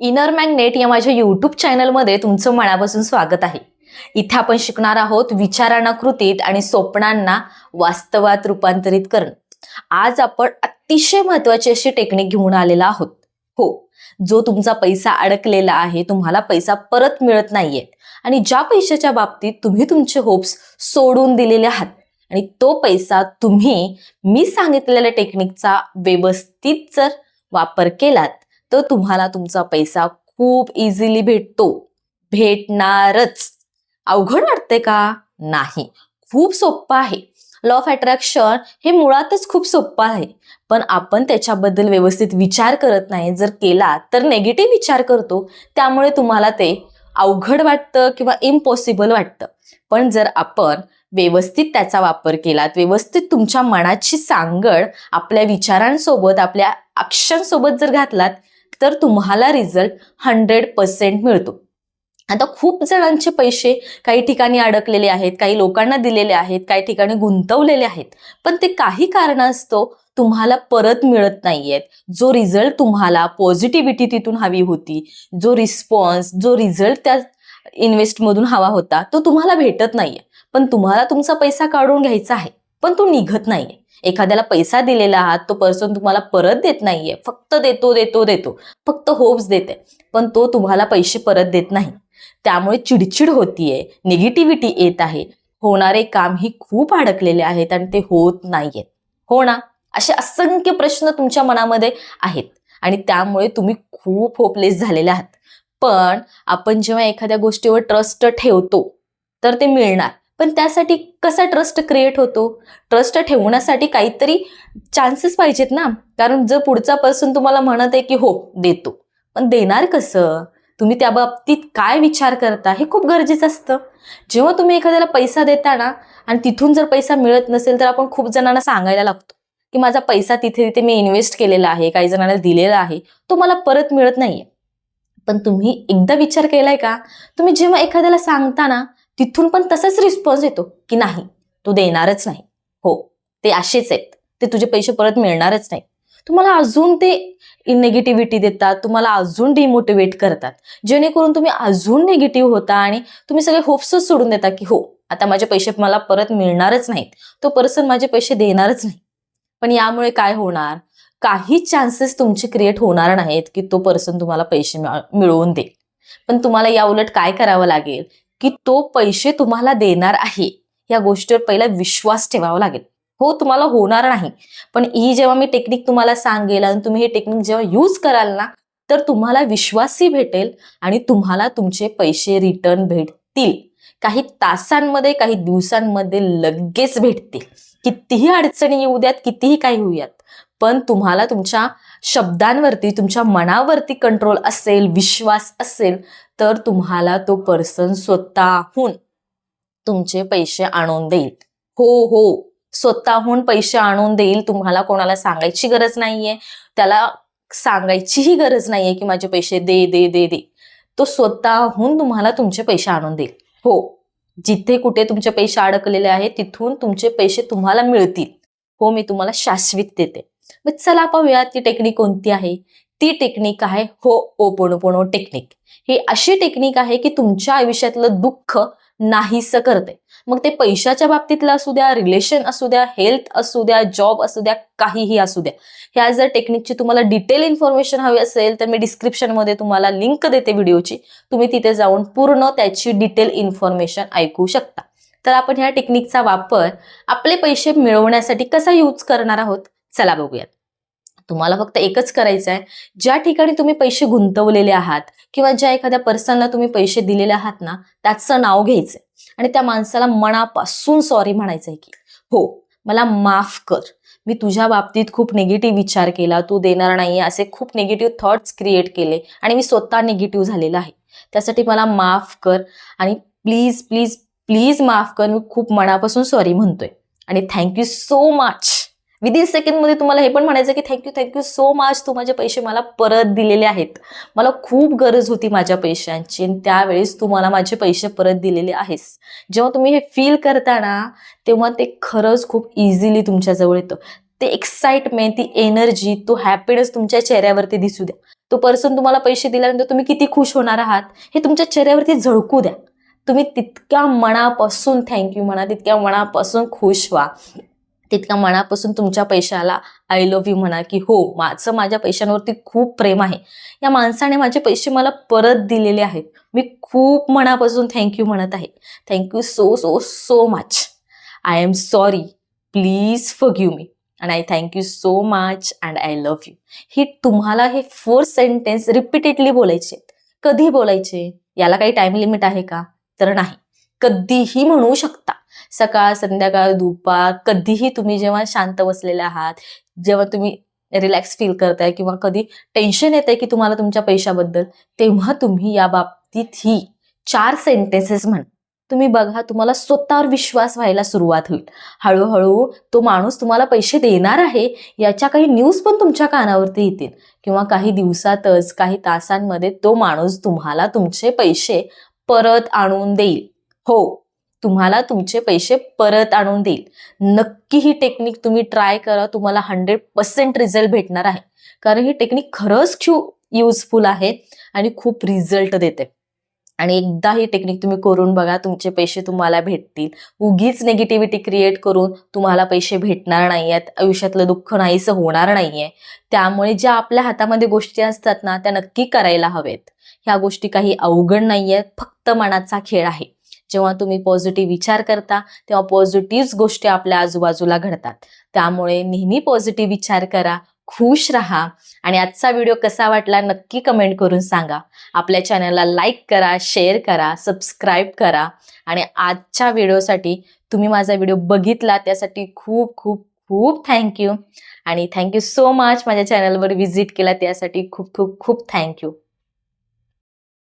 Inner magnet या माझ्या YouTube चॅनलमध्ये तुमचं मनापासून स्वागत आहे. इथे आपण शिकणार आहोत विचारांना कृतीत आणि स्वप्नांना वास्तवात रूपांतरित करणं. आज आपण अतिशय महत्वाची अशी टेक्निक घेऊन आलेला आहोत. हो जो तुमचा पैसा अडकलेला आहे तुम्हाला पैसा परत मिळत नाहीये. आणि ज्या पैशाच्या बाबतीत तुम्ही तुमचे होप्स सोडून दिलेले आहात आणि तो पैसा तुम्ही मी सांगितलेल्या टेक्निकचा व्यवस्थित जर वापर केलात तर तुम्हाला तुमचा पैसा खूप इझिली भेटतो. भेटणारच. अवघड वाटते का? नाही. खूप सोपं आहे. लॉ ऑफ अट्रॅक्शन हे मुळातच खूप सोपं आहे. पण आपण त्याच्याबद्दल व्यवस्थित विचार करत नाही. जर केला तर नेगेटिव्ह विचार करतो. त्यामुळे तुम्हाला ते अवघड वाटतं किंवा इम्पॉसिबल वाटतं. पण जर आपण व्यवस्थित त्याचा वापर केलात व्यवस्थित तुमच्या मनाची सांगड आपल्या विचारांसोबत आपल्या अक्षरांसोबत जर घातलात तर तुम्हाला रिझल्ट हंड्रेड पर्सेंट मिळतो. आता खूप जणांचे पैसे काही ठिकाणी अडकलेले आहेत काही लोकांना दिलेले आहेत काही ठिकाणी गुंतवलेले आहेत. पण ते काही कारणास्तव तुम्हाला परत मिळत नाहीयेत. जो रिझल्ट तुम्हाला पॉझिटिव्हिटी तिथून हवी होती जो रिस्पॉन्स जो रिझल्ट त्या इन्व्हेस्टमधून हवा होता तो तुम्हाला भेटत नाहीये. पण तुम्हाला तुमचा पैसा काढून घ्यायचा आहे पण तो निघत नाहीये. एखाद्याला पैसा दिलेला आहात तो पर्सन तुम्हाला परत देत नाहीये. फक्त देतो देतो देतो. फक्त होप्स देते पण तो तुम्हाला पैसे परत देत नाही. त्यामुळे चिडचिड होतीये निगेटिव्हिटी येत आहे. होणारे काम ही खूप अडकलेले आहेत आणि ते होत नाहीयेत हो ना? असे असंख्य प्रश्न तुमच्या मनामध्ये आहेत आणि त्यामुळे तुम्ही खूप होपलेस झालेले आहात. पण आपण जेव्हा एखाद्या गोष्टीवर ट्रस्ट ठेवतो तर ते मिळणार. पण त्यासाठी कसा ट्रस्ट क्रिएट होतो? ट्रस्ट ठेवण्यासाठी काहीतरी चान्सेस पाहिजेत ना. कारण जर पुढचा पर्सन तुम्हाला म्हणत आहे की हो देतो. पण देणार कसं? तुम्ही त्या बाबतीत काय विचार करता हे खूप गरजेचं असतं. जेव्हा तुम्ही एखाद्याला पैसा देता ना आणि तिथून जर पैसा मिळत नसेल तर आपण खूप जणांना सांगायला लागतो की माझा पैसा तिथे तिथे मी इन्व्हेस्ट केलेला आहे काही जणांना दिलेला आहे तो मला परत मिळत नाहीये. पण तुम्ही एकदा विचार केलाय का? तुम्ही जेव्हा एखाद्याला सांगता ना तिथून पण तसाच रिस्पॉन्स येतो. की नाही तू देणारच नाही. हो ते असेच आहेत. ते तुझे पैसे परत मिळणारच नाही. तुम्हाला अजून ते निगेटिव्हिटी देतात तुम्हाला अजून डिमोटिवेट करतात. जेणेकरून तुम्ही अजून निगेटिव्ह होता आणि तुम्ही सगळे होप्सच सोडून देता की हो आता माझे पैसे मला परत मिळणारच नाहीत. तो पर्सन माझे पैसे देणारच नाही. पण यामुळे काय होणार? काही चान्सेस तुमचे क्रिएट होणार नाहीत की तो पर्सन तुम्हाला पैसे मिळवून देईल. पण तुम्हाला या उलट काय करावं लागेल? की तो पैसे तुम्हाला देणार आहे. या गोष्टीवर पहिला विश्वास ठेवावा लागेल. हो तुम्हाला होणार नाही. पण ही जेव्हा मी टेक्निक तुम्हाला सांगेल आणि तुम्ही हे टेक्निक जेव्हा यूज कराल ना तर तुम्हाला विश्वासही भेटेल आणि तुम्हाला तुमचे पैसे रिटर्न भेटतील. काही तासांमध्ये काही दिवसांमध्ये लगेच भेटतील. कितीही अडचणी येऊ द्यात कितीही काही होऊयात पण तुम्हाला तुमच्या शब्दांवरती तुमच्या मनावरती कंट्रोल असेल विश्वास असेल तर तुम्हाला तो पर्सन स्वतःहून तुमचे पैसे आणून देईल. हो हो. स्वतःहून पैसे आणून देईल तुम्हाला कोणाला सांगायची गरज नाहीये. त्याला सांगायचीही गरज नाहीये की माझे पैसे दे दे दे दे. तो स्वतःहून तुम्हाला तुमचे पैसे आणून देईल. हो. जिथे कुठे तुमचे पैसे अडकलेले आहेत तिथून तुमचे पैसे तुम्हाला मिळतील. हो मी तुम्हाला शाश्वत देते. मग चला पाहूया ती टेक्निक कोणती आहे. ती टेक्निक आहे हो ओपोनोपोनो टेक्निक ही अशी टेक्निक आहे की तुमच्या आयुष्यातलं दुःख नाहीसं करते. मग ते पैशाच्या बाबतीतलं असू द्या रिलेशन असू द्या हेल्थ असू द्या जॉब असू द्या काहीही असू द्या. ह्या जर टेक्निकची तुम्हाला डिटेल इन्फॉर्मेशन हवी असेल तर मी डिस्क्रिप्शनमध्ये तुम्हाला लिंक देते व्हिडिओची तुम्ही तिथे जाऊन पूर्ण त्याची डिटेल इन्फॉर्मेशन ऐकू शकता. तर आपण ह्या टेक्निकचा वापर आपले पैसे मिळवण्यासाठी कसा यूज करणार आहोत? चला बघूयात. तुम्हाला फक्त एकच करायचं आहे. ज्या ठिकाणी तुम्ही पैसे गुंतवलेले आहात किंवा ज्या एखाद्या पर्सनला तुम्ही पैसे दिलेले आहात ना त्याचं नाव घ्यायचंय. आणि त्या माणसाला मनापासून सॉरी म्हणायचंय की हो मला माफ कर. मी तुझ्या बाबतीत खूप निगेटिव्ह विचार केला. तू देणार नाही असे खूप निगेटिव्ह थॉट्स क्रिएट केले आणि मी स्वतः निगेटिव्ह झालेला आहे. त्यासाठी मला माफ कर आणि प्लीज प्लीज प्लीज माफ कर. मी खूप मनापासून सॉरी म्हणतोय. आणि thank you so much within सेकंडमध्ये तुम्हाला हे पण म्हणायचं की thank you thank you so much तू माझे पैसे मला परत दिलेले आहेत. मला खूप गरज होती माझ्या पैशांची आणि त्यावेळेस तू मला माझे पैसे परत दिलेले आहेस. जेव्हा तुम्ही हे फील करता ना तेव्हा ते खरंच खूप इझिली तुमच्याजवळ येतं. ते एक्साइटमेंट ती एनर्जी तो हॅपीनेस तुमच्या चेहऱ्यावरती दिसू द्या. तो पर्सन तुम्हाला पैसे दिल्यानंतर तुम्ही किती खुश होणार आहात हे तुमच्या चेहऱ्यावरती झळकू द्या. तुम्ही तितक्या मनापासून थँक्यू म्हणा तितक्या मनापासून खुश व्हा. तितक्या मनापासून तुमच्या पैशाला आय लव्ह यू म्हणा की हो माझं माझ्या पैशांवरती खूप प्रेम आहे. या माणसाने माझे पैसे मला परत दिलेले आहेत. मी खूप मनापासून थँक्यू म्हणत आहे. Thank you so so so much I am sorry please for me and I thank you so much and I love you ही तुम्हाला हे फोर सेंटेन्स रिपीटेडली बोलायचे कधी बोलायचे? याला काही टाइम लिमिट आहे का? तर नाही. कधीही म्हणू शकता. सकाळ संध्याकाळ दुपार कधीही तुम्ही जेव्हा शांत बसलेले आहात जेव्हा तुम्ही रिलॅक्स फील करताय किंवा कधी टेन्शन येत आहे की तुम्हाला तुमच्या पैशाबद्दल तेव्हा तुम्ही या बाबतीत ही चार सेंटेन्सेस म्हण. तुम्ही बघा तुम्हाला स्वतःवर विश्वास व्हायला सुरुवात होईल. हळूहळू तो माणूस तुम्हाला पैसे देणार आहे याच्या काही न्यूज पण तुमच्या कानावरती येतील. किंवा काही दिवसातच काही तासांमध्ये तो माणूस तुम्हाला तुमचे पैसे परत आणून देईल. हो. तुम्हाला तुमचे पैसे परत आणून देईल. नक्की ही टेक्निक तुम्ही ट्राय करा तुम्हाला हंड्रेड पर्सेंट रिझल्ट भेटणार आहे. कारण ही टेक्निक खरंच खूप युजफुल आहे आणि खूप रिझल्ट देते. आणि एकदा ही टेक्निक तुम्ही करून बघा तुमचे पैसे तुम्हाला भेटतील. उगीच निगेटिव्हिटी क्रिएट करून तुम्हाला पैसे भेटणार नाही आहेत आयुष्यातलं दुःख नाहीसं होणार नाहीये. त्यामुळे ज्या आपल्या हातामध्ये गोष्टी असतात ना त्या नक्की करायला हवेत. ह्या गोष्टी काही अवघड नाही आहेत फक्त मनाचा खेळ आहे. जेव्हा तुम्ही पॉझिटिव्ह विचार करता तेव्हा पॉझिटिव्ह गोष्टी आपल्या आजूबाजूला घडतात. त्यामुळे नेहमी पॉझिटिव्ह विचार करा खुश राहा आणि आजचा व्हिडिओ कसा वाटला नक्की कमेंट करून सांगा. आपल्या चॅनलला लाईक करा शेअर करा सबस्क्राईब करा आणि आजच्या व्हिडिओसाठी तुम्ही माझा व्हिडिओ बघितला त्यासाठी खूप खूप खूप थँक्यू आणि थँक्यू सो मच माझ्या चॅनलवर व्हिजिट केला त्यासाठी खूप खूप खूप थँक्यू